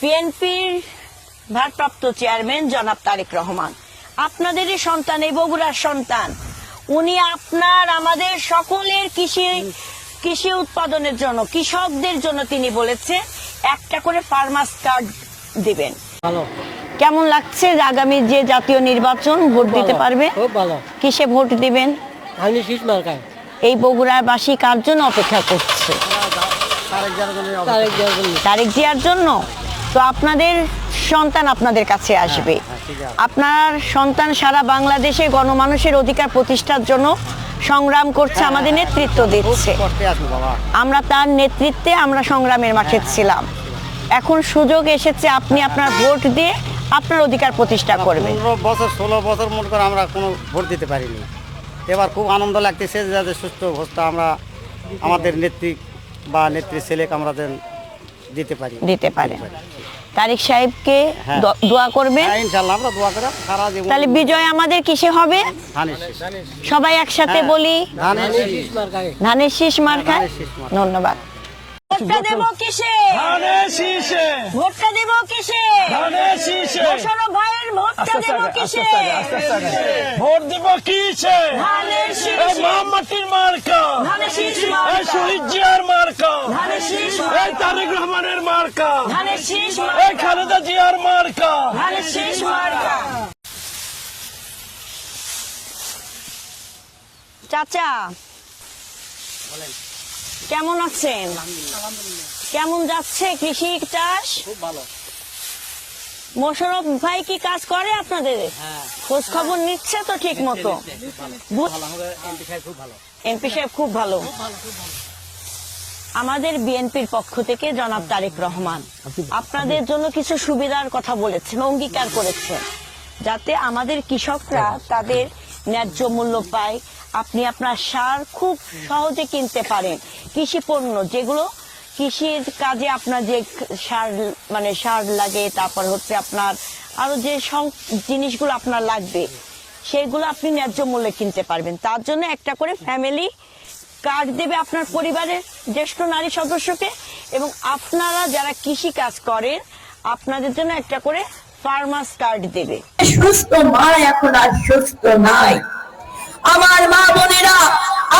বিএনপির ভারপ্রাপ্ত চেয়ারম্যান জনাব তারেক রহমান আপনাদেরই সন্তান এই বগুড়ার সন্তান। উনি আপনার আমাদের সকলের কৃষি কৃষি উৎপাদনের জন্য কৃষকদের জন্য তিনি বলেছে একটা করে ফার্মার্স কার্ড দিবেন। ভালো। কেমন লাগছে আগামী যে জাতীয় নির্বাচন ভোট দিতে পারবে? খুব ভালো। কিসে ভোট দিবেন? আমি শীষ মার্কায়। এই বগুড়াবাসী কার জন্য অপেক্ষা করছে? তারেক জিয়ার জন্য। তো আপনাদের সন্তান আপনাদের কাছে আসবে। হ্যাঁ, আছে। আপনার সন্তান সারা বাংলাদেশে গণমানুষের অধিকার প্রতিষ্ঠার জন্য সংগ্রাম করছে হ্যাঁ, আমাদের নেতৃত্ব দিচ্ছে। আমরা তার নেতৃত্বে আমরা সংগ্রামের মাঠে হ্যাঁ, ছিলাম। এখন সুযোগ এসেছে আপনি আপনার ভোট দিয়ে আপনার অধিকার প্রতিষ্ঠা করবেন। বছর ষোলো বছর মনে করে আমরা কোনো ভোট দিতে পারিনি। এবার খুব আনন্দ লাগতেছে যাদের সুস্থ অবস্থা আমরা আমাদের নেত্রী বা নেত্রী ছেলেকে আমরা দিতে পারি। দিতে পারে। তারিক সাহেবকে হ্যাঁ। দোয়া করবে ইনশাআল্লাহ আমরা দোয়া করে সারা জীবন তাহলে বিজয় আমাদের কিসে হবে? সবাই একসাথে হ্যাঁ, বলি। ধানের শীষ। মার্কা। ধন্যবাদ। ভোটটা দেব কিসে? ধানে শীষে। ভোটটা দেব কিসে? ধানে শীষে। ভাইয়ের ভোটটা দেব কিসে? ভোট দিব কিসে? ধানের শীষ। এই মামাটির মার্কা। ধানের শীষ মার্কা। শহীদ জিয়ার মার্কা। ধানের শীষ এই তারেক রহমানের মার্কা। ধানের শীষ এই খালেদা জিয়ার মার্কা। ধানের শীষ মার্কা। চাচা। কেমন আছেন? কেমন যাচ্ছে কৃষি চাষ? খুব ভালো। মোশারফ ভাই কি কাজ করে আপনাদের? হ্যাঁ। খোঁজ খবর নিচ্ছে তো ঠিক মতো? এমপি সাহেব খুব ভালো। এমপি সাহেব খুব ভালো। আমাদের বিএনপির পক্ষ থেকে জনাব তারেক রহমান আপনাদের জন্য কিছু সুবিধার কথা বলেছেন অঙ্গীকার করেছেন যাতে আমাদের কৃষকরা তাদের ন্যায্য মূল্য পায় আপনি আপনার সার খুব সহজে কিনতে পারেন। কৃষি পণ্য যেগুলো, কৃষির কাজে আপনার যে সার মানে সার লাগে, তারপর হচ্ছে আপনার আরও যে জিনিসগুলো আপনার লাগবে, সেগুলো আপনি ন্যায্য মূল্যে কিনতে পারবেন। তার জন্য একটা করে ফ্যামিলি কার্ড দেবে আপনার পরিবারের জ্যেষ্ঠ নারী সদস্যকে এবং আপনারা যারা কৃষি কাজ করেন, আপনাদের জন্য একটা করে ফার্মাস কার্ড দেবে। সুস্থ মা এখন আর সুস্থ নাই। আমার মা বোনেরা,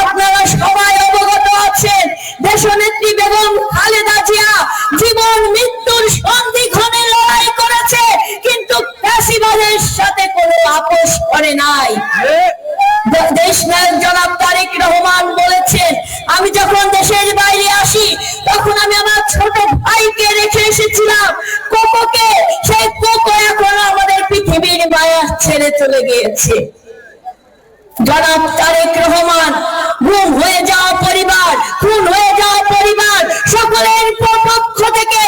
আপনারা সবাই অবগত আছেন, দেশনেত্রী বেগম খালেদা জিয়া জীবন, মৃত্যুর সন্ধিক্ষণে লড়াই করেছে, কিন্তু ফ্যাসিবাদের সাথে কোনো আপোষ করে নাই। দেশ নায়ক জনাব তারেক রহমান বলেছেন, আমি যখন দেশের বাইরে আসি, তখন আমি আমার ছোট ভাইকে রেখে এসেছিলাম, কোকোকে, সেই কোকো এখন আমাদের পৃথিবীর মায়া ছেড়ে চলে গিয়েছে। জনাব তারেক রহমান গুম হয়ে যাওয়া পরিবার খুন হয়ে যাওয়া পরিবার। সকলের পক্ষ থেকে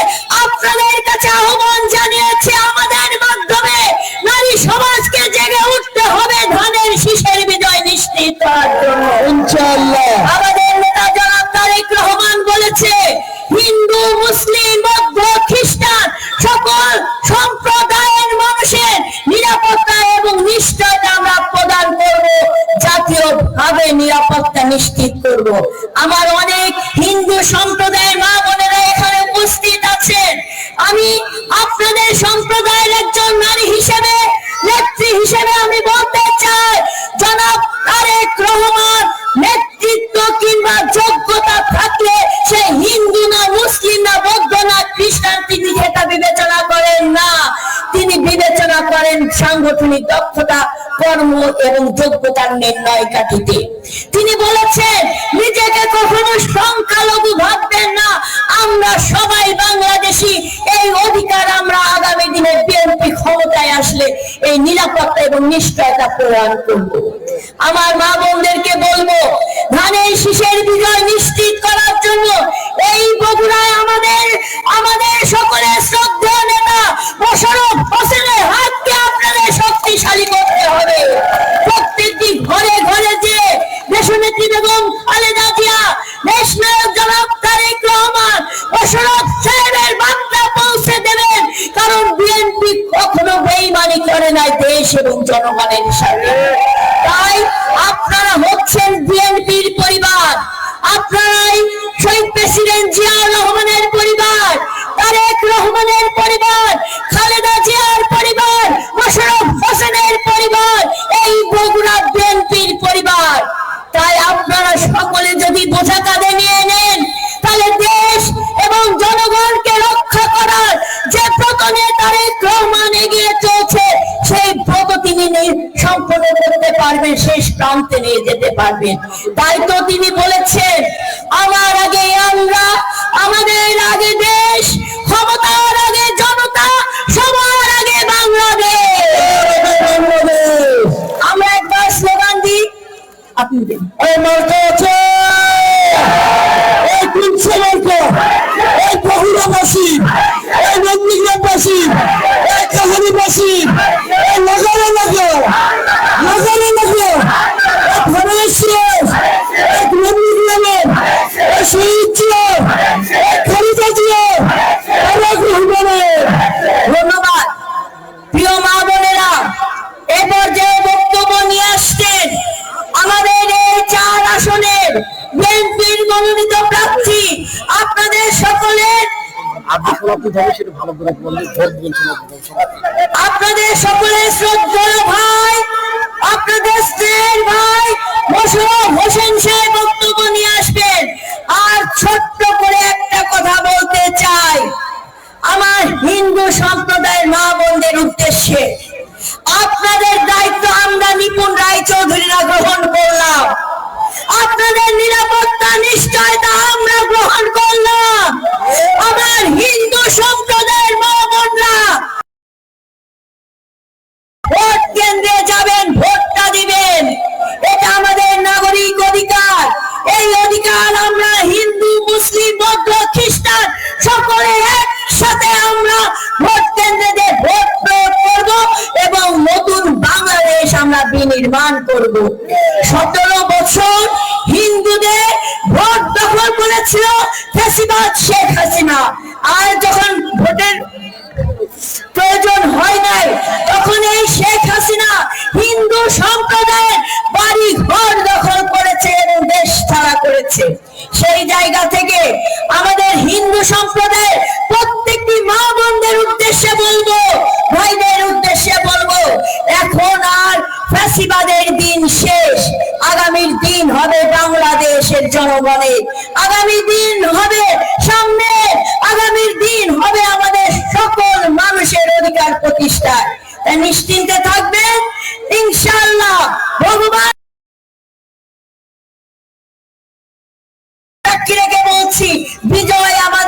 আপনাদের কাছে আহ্বান জানিয়েছে আমাদের মাধ্যমে। নারী সমাজকে জেগে উঠতে হবে ধানের শীষের বিজয় নিশ্চিত আমাদের নেতা জনাব তারেক রহমান বলেছে হিন্দু মুসলিম নিরাপত্তা নিশ্চিত করব। আমার সাংগঠনিক দক্ষতা, কর্ম এবং যোগ্যতার নির্ণয় কাঠিতে। তিনি বলেছেন, নিজেকে কখনো সংখ্যালঘু ভাববেন না। আমরা সবাই বাংলাদেশি। এই অধিকার আমরা আগামী দিনে বিএনপি ক্ষমতায় আসলে এই নিরাপত্তা এবং নিশ্চয়তা প্রদান করব। আমার মা বোনদেরকে বলব, ধানের শীষের বিজয় নিশ্চিত করার জন্য এই বগুড়ায় এবং জনগণের সাথে তাই আপনারা হচ্ছেন বিএনপির পরিবার। আপনারাই শহীদ প্রেসিডেন্ট জিয়াউর রহমানের পরিবার। তিনি সম্পন্ন করতে পারবেন শেষ প্রান্তে নিয়ে যেতে পারবেন তাই তো তিনি বলেছেন, আমার আগে আমরা, আমাদের আগে দেশ, ক্ষমতার আগে জনতা, সবার আগে বাংলাদেশ। আমরা একবার স্লোগান দিই, আপনি দিন। এই মার্কা আছে। এই কুঞ্চে মার্কা এই বহুরাবাসী এই নন্দীগ্রামবাসী এই কাহারিবাসী এই লাগালে লাগো লাগালে লাগো এই ধনেশ্বর এই নন্দীগ্রামের এই শহীদ জিয়া এই খালিদা জিয়া তারেক রহমানের ধন্যবাদ প্রিয় মা বোনেরা এ পর্যায়ে বক্তব্য নিয়ে আসছেন আমাদের এই চার আসনের বিএনপির মনোনীত প্রার্থী আপনাদের সকলের আপনি হবে সেটা ভালো করে বললে ভোট দিবেন আপনাদের সকলের শ্রদ্ধেয় ভাই, আপনাদের স্ত্রীর ভাই, মোশাররফ হোসেন সাহেব বক্তব্য নিয়ে আসবেন। আর ছোট্ট করে একটা কথা বলতে চাই। আমার হিন্দু সম্প্রদায়ের মা বোনদের উদ্দেশ্যে। আপনাদের দায়িত্ব আমরা নিপুণ রায়চৌধুরীরা গ্রহণ করলাম। আপনাদের নিরাপত্তা নিশ্চয়তা আমরা গ্রহণ করলাম। আমার হিন্দু সম্প্রদায়ের মা বোনরা, ভোট কেন্দ্রে যাবেন, ভোটটা দিবেন। এটা আমাদের নাগরিক অধিকার। এই অধিকার আমরা হিন্দু, মুসলিম, বৌদ্ধ, খ্রিস্টান সকলে একসাথে আমরা ভোট কেন্দ্রে ভোট প্রয়োগ করব এবং নতুন বাংলাদেশ আমরা বিনির্মাণ করব। করেছিল ফেসিবাদ শেখ হাসিনা আর যখন ভোটের প্রয়োজন হয় নাই, তখন এই শেখ হাসিনা হিন্দু সম্প্রদায়ের বাড়ি ঘর দখল করেছে এবং দেশ ছাড়া করেছে। সেই জায়গা থেকে আমাদের হিন্দু সম্প্রদায়ের প্রত্যেকটি মা বোনদের উদ্দেশ্যে বলব, ভাইদের উদ্দেশ্যে বলব, এখন আর ফ্যাসিবাদের দিন শেষ। আগামীর দিন হবে জনগণের আগামী দিন হবে সামনে আগামীর দিন হবে আমাদের সকল মানুষের অধিকার প্রতিষ্ঠা। তাই নিশ্চিন্তে থাকবেন, ইনশাআল্লাহ ভগবান বলছি, বিজয় আমার